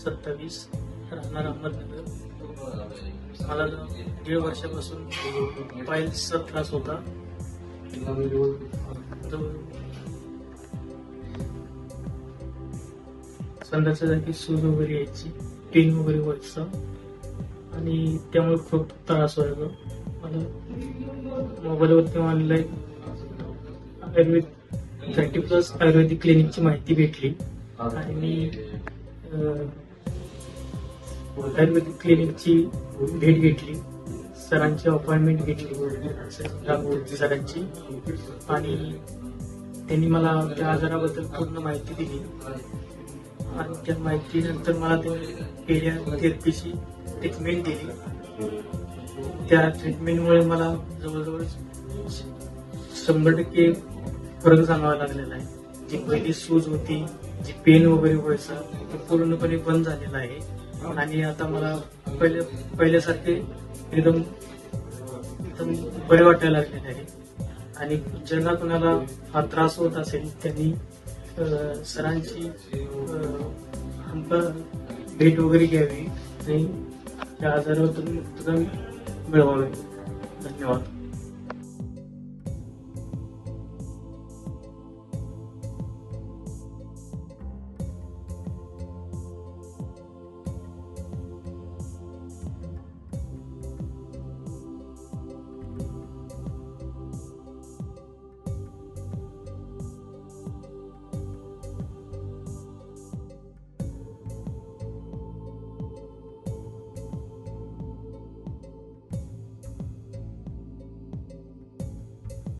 सत्तावीस राहणार अहमदनगर. मला दीड वर्षापासून पायल्सचा त्रास होता संध्याच्या जागी सूज वगैरे यायची पेन वगैरे व्हायचा. आणि त्यामुळे खूप त्रास व्हायचा. मला मोबाईलवरती online Ayurveda thirty plus Ayurvedic क्लिनिकची माहिती भेटली. आणि मी अं, आयुर्वेदिक क्लिनिकची भेट घेतली. सरांची अपॉइंटमेंट घेतली. सरांची. आणि त्यांनी मला त्या आजाराबद्दल पूर्ण माहिती दिली. आणि त्या माहितीनंतर मला ते पेरिया थेरपीची ट्रीटमेंट दिली. त्या ट्रीटमेंटमुळे मला जवळजवळ शंभर टक्के फरक जाणवायला लागलेला आहे. जी पहिली सूज होती जी पेन वगैरे व्हायचा ते पूर्णपणे बंद झालेला आहे. आणि आता मला पहिले पहिल्यासारखे एकदम एकदम बरे वाटायला लागलेले आहे. आणि ज्यांना कोणाला हा त्रास होत असेल त्यांनी सरांची भेट वगैरे घ्यावी आणि त्या आजारातून मुक्तता मिळवावी. धन्यवाद.